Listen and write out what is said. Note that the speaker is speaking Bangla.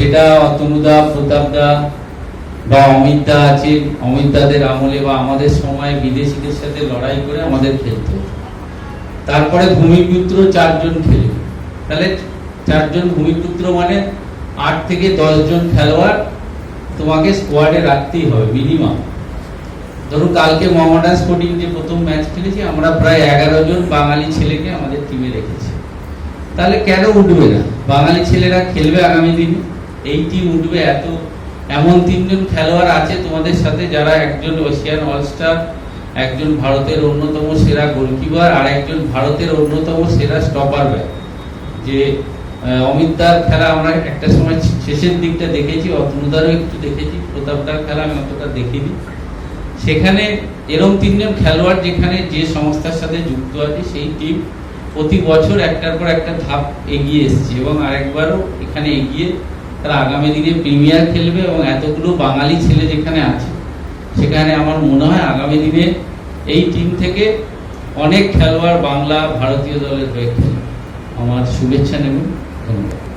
যেটা অতনুদা, প্রতাপদা বা অমিতদা আছে, অমিতদাদের আমলে বা আমাদের সময় বিদেশিদের সাথে লড়াই করে আমাদের খেলতে। তারপরে ভূমিপুত্র চারজন খেলবে তাহলে চারজন ভূমিপুত্র মানে আট থেকে দশ জন খেলোয়াড় তোমাকে স্কোয়াডে রাখতেই হবে মিনিমাম ধরুন কালকে মোহামেডান স্পোর্টিং যে প্রথম ম্যাচ খেলেছি, আমরা প্রায় এগারো জন বাঙালি ছেলেকে আমাদের টিমে রেখেছি। তাহলে কেন উঠবে না? বাঙালি ছেলেরা খেলবে আগামী দিনে? এই টিম উঠবে এত, এমন তিনজন খেলোয়াড় আছে তোমাদের সাথে যারা একজন এশিয়ান অলস্টার একজন ভারতের অন্যতম সেরা গোলকিপার আর একজন ভারতের অন্যতম সেরা স্টপার ব্যাক যে অমিতদার খেলা আমরা একটা সময় শেষের দিকটা দেখেছি অতনুদারও একটু দেখেছি প্রতাপদার খেলা আমি অতটা দেখিনি। সেখানে এরকম তিনজন খেলোয়াড় যেখানে যে সংস্থার সাথে যুক্ত আছে, সেই টিম প্রতি বছর একটার পর একটা ধাপ এগিয়ে এসছে এবং আরেকবারও এখানে এগিয়ে তারা আগামী দিনে প্রিমিয়ার খেলবে এবং এতগুলো বাঙালি ছেলে যেখানে আছে, সেখানে আমার মনে হয় আগামী দিনে এই টিম থেকে অনেক খেলোয়াড় বাংলা ভারতীয় দলের হয়ে খেলবে। আমার শুভেচ্ছা নেবেন। ধন্যবাদ।